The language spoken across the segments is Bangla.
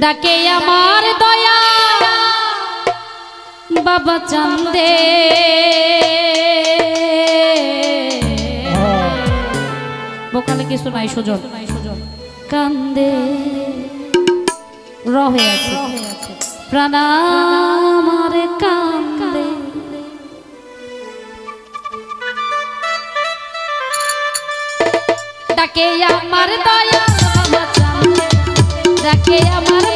ডাকে আমার দয়া। বাবা চান্দে। বোকালে কিছু নাই, সুজন। কান্দে। রহে আছে। কান্দে। ডাকে আমার দয়া। ডাকে আমার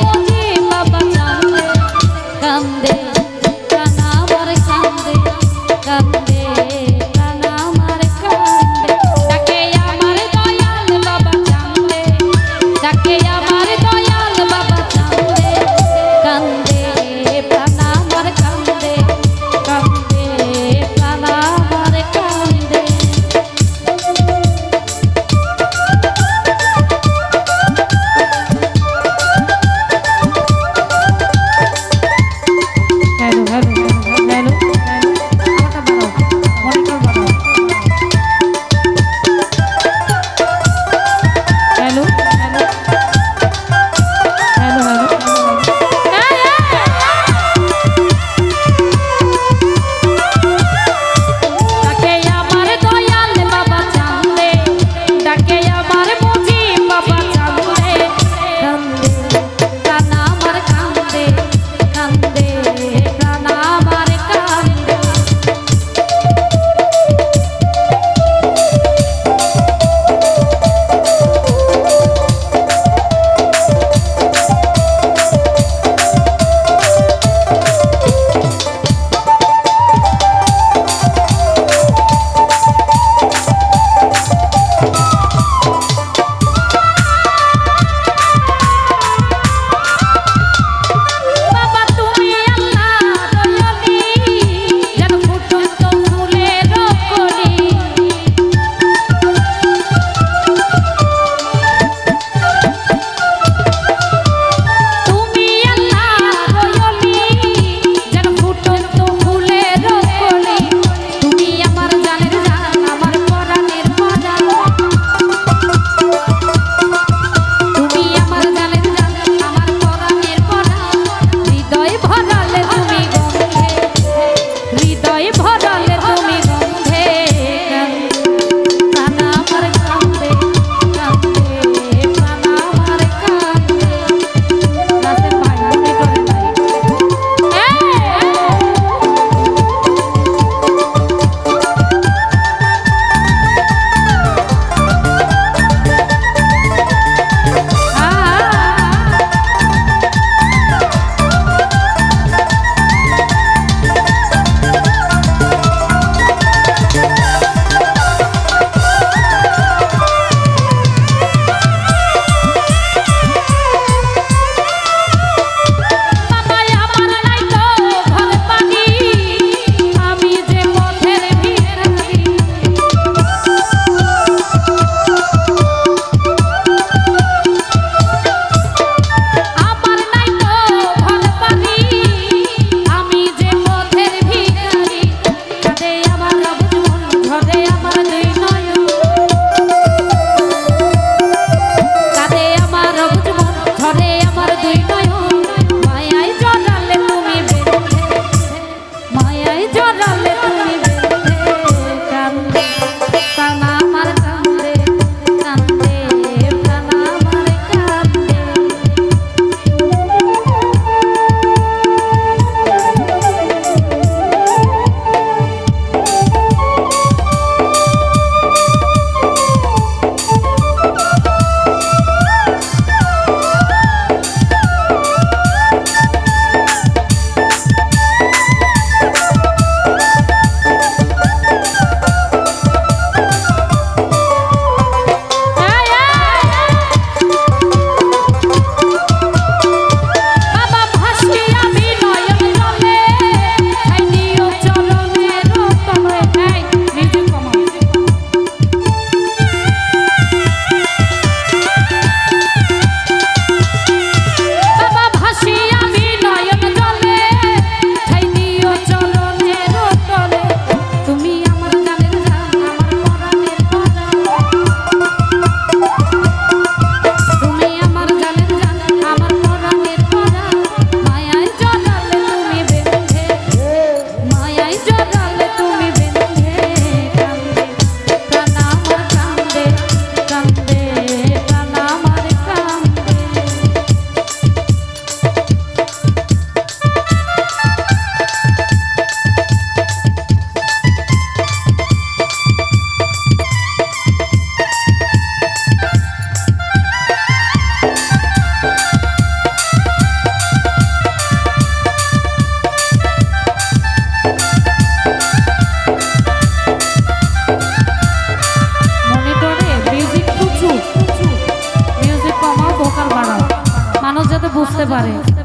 啊。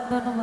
আমার কান্দে ধন্যবাদ ধন্যবাদ